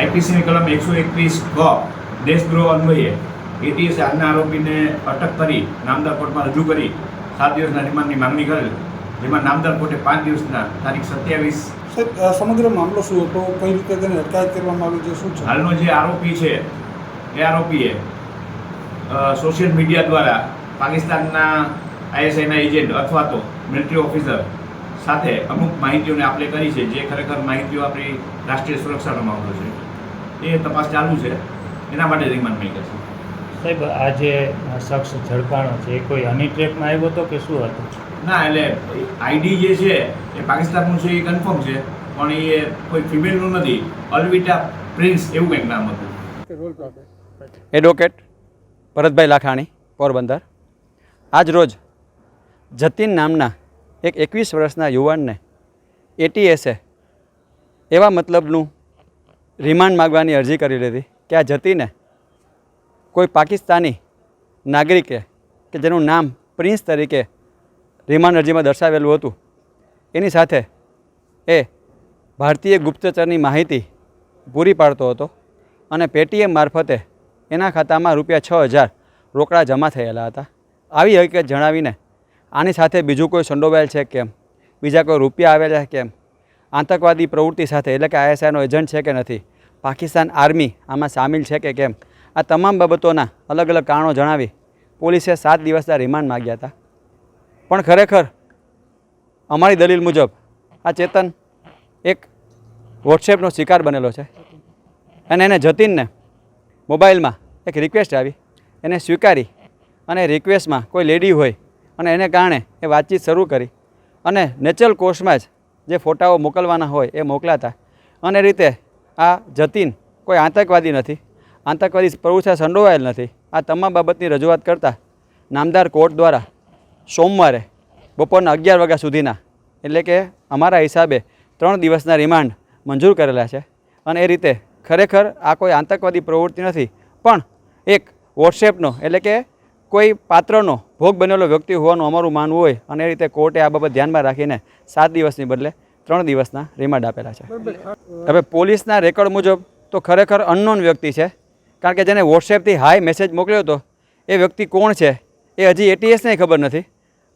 આઈપીસીની કલમ એકસો એકવીસ ગ દેશદ્રોહ અન્વયે. એટીએસે હાલના આરોપીને અટક કરી નામદાર કોર્ટમાં રજૂ કરી સાત દિવસના રિમાન્ડની માંગણી કરેલ. જેમાં નામદાર કોર્ટે પાંચ દિવસના તારીખ સત્યાવીસ. સમગ્ર મામલો શું હતો? કઈ રીતે તેને અટકાયત કરવામાં આવી છે? શું છે? હાલનો જે આરોપી છે એ આરોપીએ સોશિયલ મીડિયા દ્વારા પાકિસ્તાનના આઈએસઆઈના એજન્ટ અથવા તો મિલિટરી ઓફિસર સાથે અમુક માહિતીઓને આપણે કરી છે જે ખરેખર માહિતીઓ આપણી રાષ્ટ્રીય સુરક્ષાનો મામલો છે. એ તપાસ ચાલુ છે. એના માટે રિમાન્ડ નહીં કરશે સાહેબ આ જે શખ્સ ઝડપાણો છે એ કોઈ હની ટ્રેપમાં આવ્યો હતો કે શું હતું? ના એટલે આઈડી જે છે એ પાકિસ્તાનનું છે એ કન્ફર્મ છે પણ એ કોઈ ફિમેલનું નથી. અલવિટા પ્રિન્સ એવું કંઈક નામ હતું. એડવોકેટ ભરતભાઈ લાખાણી પોરબંદર. આજ રોજ જતીન નામના એક એકવીસ વર્ષના યુવાનને એટીએસે એવા મતલબનું રિમાન્ડ માગવાની અરજી કરી લીધી કે આ જતીને કોઈ પાકિસ્તાની નાગરિકે કે જેનું નામ પ્રિન્સ તરીકે રિમાન્ડ અરજીમાં દર્શાવેલું હતું, એની સાથે એ ભારતીય ગુપ્તચરની માહિતી પૂરી પાડતો હતો અને પેટીએમ મારફતે એના ખાતામાં રૂપિયા છ હજાર રોકડા જમા થયેલા હતા. આવી હકીકત જણાવીને આની સાથે બીજું કોઈ સંડોવાયેલ છે કેમ? બીજા કોઈ રૂપિયા આવેલા કેમ? આતંકવાદી પ્રવૃત્તિ સાથે એટલે કે આઈએસઆઈનો એજન્ટ છે કે નથી? પાકિસ્તાન આર્મી આમાં સામેલ છે કે કેમ? આ તમામ બાબતોના અલગ અલગ કારણો જણાવી પોલીસે સાત દિવસના રિમાન્ડ માગ્યા હતા. પણ ખરેખર અમારી દલીલ મુજબ આ ચેતન એક વોટ્સએપનો શિકાર બનેલો છે. અને એને જતીનને મોબાઈલમાં એક રિક્વેસ્ટ આવી. એને સ્વીકારી અને રિક્વેસ્ટમાં કોઈ લેડી હોય અને એને કારણે એ વાતચીત શરૂ કરી. અને નેચરલ કોર્સમાં જ જે ફોટાઓ મોકલવાના હોય એ મોકલાતા. અને રીતે આ જતીન કોઈ આતંકવાદી નથી. આતંકવાદી પ્રવૃત્તિ સંડોવાયેલ નથી. આ તમામ બાબતની રજૂઆત કરતાં નામદાર કોર્ટ દ્વારા સોમવારે બપોરના અગિયાર વાગ્યા સુધીના, એટલે કે અમારા હિસાબે ત્રણ દિવસના રિમાન્ડ મંજૂર કરેલા છે. અને એ રીતે ખરેખર આ કોઈ આતંકવાદી પ્રવૃત્તિ નથી, પણ એક વોટ્સએપનો, એટલે કે કોઈ પાત્રનો ભોગ બનેલો વ્યક્તિ હોવાનું અમારું માનવું હોય અને એ રીતે કોર્ટે આ બાબત ધ્યાનમાં રાખીને સાત દિવસની બદલે ત્રણ દિવસના રિમાન્ડ આપેલા છે. હવે પોલીસના રેકોર્ડ મુજબ તો ખરેખર અનનોન વ્યક્તિ છે. કારણ કે જેને વોટ્સએપથી હાય મેસેજ મોકલ્યો હતો એ વ્યક્તિ કોણ છે એ હજી એટીએસને ખબર નથી.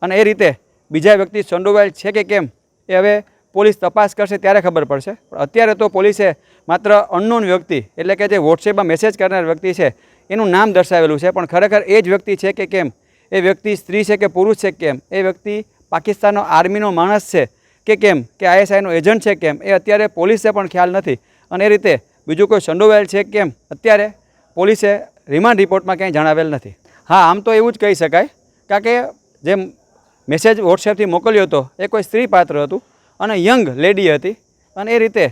અને એ રીતે બીજા વ્યક્તિ સંડોવાયેલ છે કે કેમ એ હવે પોલીસ તપાસ કરશે ત્યારે ખબર પડશે. પણ અત્યારે તો પોલીસે માત્ર અનનોન વ્યક્તિ એટલે કે જે વોટ્સએપમાં મેસેજ કરનાર વ્યક્તિ છે એનું નામ દર્શાવેલું છે. પણ ખરેખર એ જ વ્યક્તિ છે કે કેમ એ વ્યક્તિ સ્ત્રી છે કે પુરુષ છે કેમ એ વ્યક્તિ પાકિસ્તાનનો આર્મીનો માણસ છે કે કેમ? કે આઈએસઆઈનો એજન્ટ છે કેમ? એ અત્યારે પોલીસે પણ ખ્યાલ નથી. અને એ રીતે બીજું કોઈ સંડોવાયેલ છે કેમ? અત્યારે પોલીસે રિમાન્ડ રિપોર્ટમાં ક્યાંય જણાવેલ નથી. હા, આમ તો એવું જ કહી શકાય. કારણ કે જે મેસેજ વોટ્સએપથી મોકલ્યો હતો, એ કોઈ સ્ત્રી પાત્ર હતું અને યંગ લેડી હતી. અને એ રીતે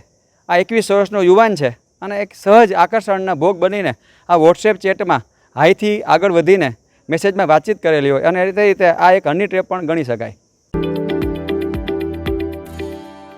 આ એકવીસ વર્ષનો યુવાન છે અને એક સહજ આકર્ષણના ભોગ બનીને આ વોટ્સએપ ચેટમાં હાઈથી આગળ વધીને મેસેજમાં વાતચીત કરેલી હોય. અને એ રીતે આ એક હની ટ્રેપ પણ ગણી શકાય.